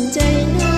นใจนะ